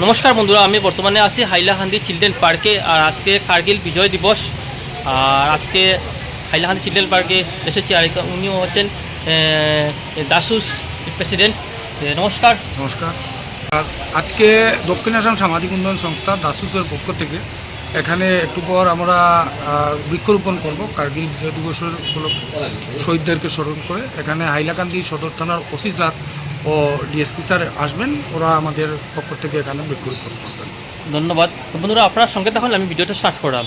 নমস্কার বন্ধুরা, আমি বর্তমানে আছি হাইলাকান্দি চিলড্রেন পার্কে আর আজকে কার্গিল বিজয় দিবস। আর আজকে হাইলাকান্দি চিলড্রেন পার্কে এসেছি আর উনিও হচ্ছেন দাসুস প্রেসিডেন্ট। নমস্কার। নমস্কার। আজকে দক্ষিণ আসাম সামাজিক উন্নয়ন সংস্থা দাসুসের পক্ষ থেকে এখানে একটু পর আমরা বৃক্ষরোপণ করব কার্গিল বিজয় দিবসের শহীদদেরকে স্মরণ করে। এখানে হাইলাকান্দি সদর থানার স্যার ও ডিএসপি স্যার আসবেন ওরা আমাদের পক্ষ থেকে এখানে বৃক্ষরোপণ করবেন ধন্যবাদ। বন্ধুরা আপনার সঙ্গে তখন আমি ভিডিওটা স্টার্ট করলাম।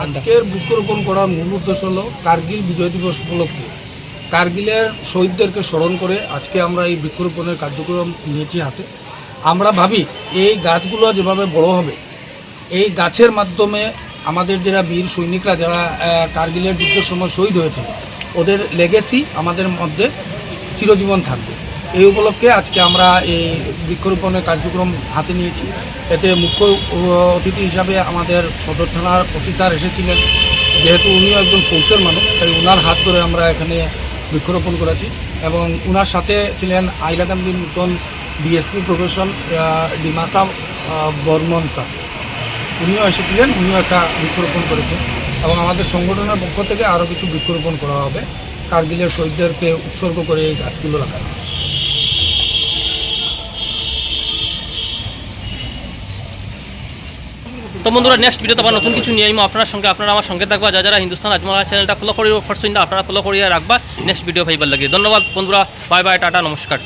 আজকের বৃক্ষরোপণ করার মূল উদ্দেশ্য হলো কার্গিল বিজয় দিবস উপলক্ষে। কার্গিলের শহীদদেরকে স্মরণ করে আজকে আমরা এই বৃক্ষরোপণের কার্যক্রম নিয়েছি হাতে। আমরা ভাবি, এই গাছগুলো যেভাবে বড় হবে, এই গাছের মাধ্যমে আমাদের যারা বীর সৈনিকরা, যারা কার্গিলের যুদ্ধের সময় শহীদ হয়েছে, ওদের লেগেসি আমাদের মধ্যে চিরজীবন থাকবে। এই উপলক্ষে আজকে আমরা এই বৃক্ষরোপণের কার্যক্রম হাতে নিয়েছি। এতে মুখ্য অতিথি হিসাবে আমাদের সদর থানার অফিসার এসেছিলেন। যেহেতু উনিও একজন ফৌজের মানুষ, তাই ওনার হাত ধরে আমরা এখানে বৃক্ষরোপণ করেছি এবং ওনার সাথে ছিলেন আইলাকান্দি নূতন ডিএসপি প্রফেশন ডিমাসা বর্মন স্যার উনিও এসেছিলেন, উনিও একটা বৃক্ষরোপণ করেছেন এবং আমাদের সংগঠনের পক্ষ থেকে আরও কিছু বৃক্ষরোপণ করা হবে। কার্গিলের শহীদদেরকে উৎসর্গ করে এই গাছগুলো লাগানো তো বন্ধুরা নেক্সট ভিডিওতে আবার নতুন কিছু নিয়ে আইমো আপনার সঙ্গে। আপনারা আমার সঙ্গে থাকবা, যা যারা হিন্দুস্তান আজমালা চ্যানেলটা ফলো করি ফার্স্ট আপনারা ফলো করিয়া রাখবা। নেক্সট ভিডিও ভাইবার লাগে। ধন্যবাদ বন্ধুরা বাই বাই টাটা, নমস্কার।